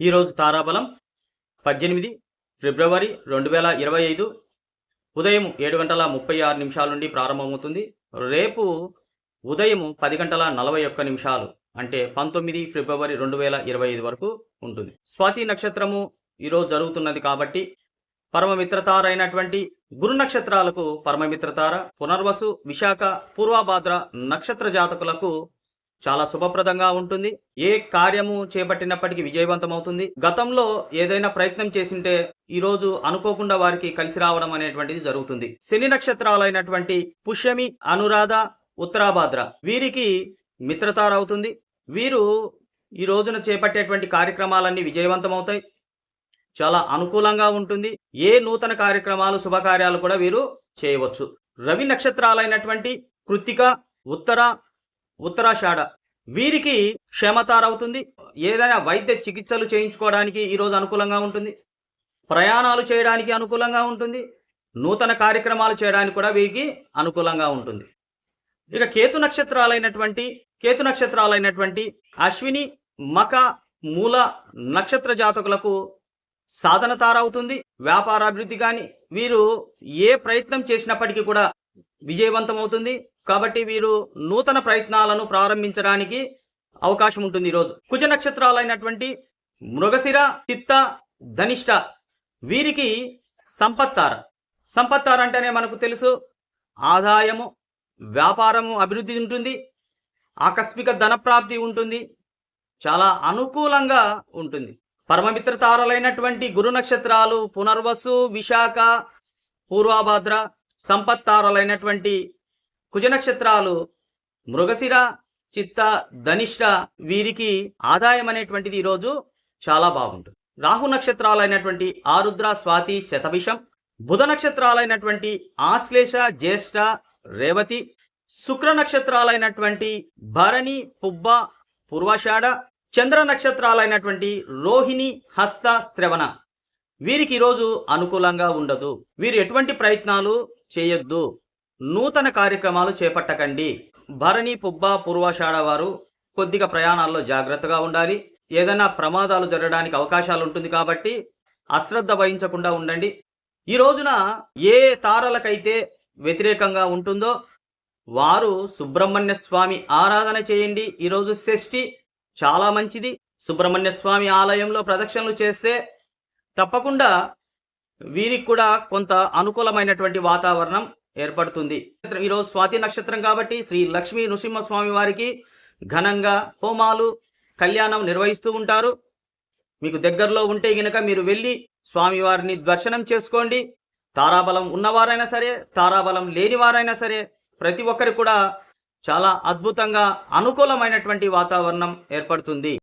ఈరోజు తారాబలం పద్దెనిమిది ఫిబ్రవరి రెండు వేల ఇరవై ఐదు ఉదయం ఏడు గంటల ముప్పై ఆరు నిమిషాల నుండి ప్రారంభమవుతుంది. రేపు ఉదయం పది గంటల నలభై ఒక్క నిమిషాలు అంటే పంతొమ్మిది ఫిబ్రవరి రెండు వేల ఇరవై ఐదు వరకు ఉంటుంది. స్వాతి నక్షత్రము ఈరోజు జరుగుతున్నది కాబట్టి పరమమిత్రతారైనటువంటి గురు నక్షత్రాలకు పరమమిత్రతార పునర్వసు విశాఖ పూర్వభాద్ర నక్షత్ర జాతకులకు చాలా శుభప్రదంగా ఉంటుంది. ఏ కార్యము చేపట్టినప్పటికీ విజయవంతమవుతుంది. గతంలో ఏదైనా ప్రయత్నం చేసింటే ఈ రోజు అనుకోకుండా వారికి కలిసి రావడం అనేటువంటిది జరుగుతుంది. శని నక్షత్రాలైనటువంటి పుష్యమి అనురాధ ఉత్తరాభాద్ర వీరికి మిత్రతార అవుతుంది వీరు ఈ రోజున చేపట్టేటువంటి కార్యక్రమాలన్నీ విజయవంతమవుతాయి. చాలా అనుకూలంగా ఉంటుంది. ఏ నూతన కార్యక్రమాలు శుభకార్యాలు కూడా వీరు చేయవచ్చు. రవి నక్షత్రాలైనటువంటి కృత్తిక ఉత్తర ఉత్తరాషాఢ. వీరికి క్షేమతారవుతుంది. ఏదైనా వైద్య చికిత్సలు చేయించుకోవడానికి ఈరోజు అనుకూలంగా ఉంటుంది. ప్రయాణాలు చేయడానికి అనుకూలంగా ఉంటుంది. నూతన కార్యక్రమాలు చేయడానికి కూడా వీరికి అనుకూలంగా ఉంటుంది. ఇక కేతు నక్షత్రాలైనటువంటి కేతు నక్షత్రాలైనటువంటి అశ్విని మక మూల నక్షత్ర జాతకులకు సాధన తారవుతుంది వ్యాపార అభివృద్ధి కానీ వీరు ఏ ప్రయత్నం చేసినప్పటికీ కూడా విజయవంతమవుతుంది. కాబట్టి వీరు నూతన ప్రయత్నాలను ప్రారంభించడానికి అవకాశం ఉంటుంది ఈరోజు కుజ నక్షత్రాలైనటువంటి మృగశిర చిత్త ధనిష్ట వీరికి సంపత్తార. సంపత్తార అంటేనే మనకు తెలుసు ఆదాయము వ్యాపారము అభివృద్ధి ఉంటుంది. ఆకస్మిక ధనప్రాప్తి ఉంటుంది. చాలా అనుకూలంగా ఉంటుంది. పరమమిత్ర తారలైనటువంటి గురు నక్షత్రాలు పునర్వసు విశాఖ పూర్వభద్ర సంపత్తారలైనటువంటి కుజనక్షత్రాలు కుజ నక్షత్రాలు మృగశిర చిత్త ధనిష్ట వీరికి ఆదాయం అనేటువంటిది ఈరోజు చాలా బాగుంటుంది. రాహు నక్షత్రాలైనటువంటి ఆరుద్ర స్వాతి శతభిషం బుధ నక్షత్రాలైనటువంటి ఆశ్లేష జ్యేష్ఠ రేవతి శుక్ర నక్షత్రాలైనటువంటి భరణి పుబ్బ పూర్వాషాఢ చంద్ర నక్షత్రాలైనటువంటి రోహిణి హస్త శ్రవణ వీరికి ఈరోజు అనుకూలంగా ఉండదు. వీరు ఎటువంటి ప్రయత్నాలు చేయొద్దు. నూతన కార్యక్రమాలు చేపట్టకండి. భరణి పుబ్బ పూర్వాషాఢ వారు కొద్దిగా ప్రయాణాల్లో జాగ్రత్తగా ఉండాలి. ఏదైనా ప్రమాదాలు జరగడానికి అవకాశాలు ఉంటుంది కాబట్టి అశ్రద్ధ వహించకుండా ఉండండి. ఈ రోజున ఏ తారలకైతే వ్యతిరేకంగా ఉంటుందో వారు సుబ్రహ్మణ్య స్వామి ఆరాధన చేయండి. ఈరోజు షష్ఠి చాలా మంచిది. సుబ్రహ్మణ్య స్వామి ఆలయంలో ప్రదక్షిణలు చేస్తే తప్పకుండా వీరికి కూడా కొంత అనుకూలమైనటువంటి వాతావరణం ఏర్పడుతుంది. ఈరోజు స్వాతి నక్షత్రం కాబట్టి శ్రీ లక్ష్మీ నృసింహస్వామి వారికి ఘనంగా హోమాలు కళ్యాణం నిర్వహిస్తూ ఉంటారు. మీకు దగ్గరలో ఉంటే గనక మీరు వెళ్ళి స్వామివారిని దర్శనం చేసుకోండి. తారాబలం ఉన్నవారైనా సరే తారాబలం లేనివారైనా సరే ప్రతి ఒక్కరికి కూడా చాలా అద్భుతంగా అనుకూలమైనటువంటి వాతావరణం ఏర్పడుతుంది.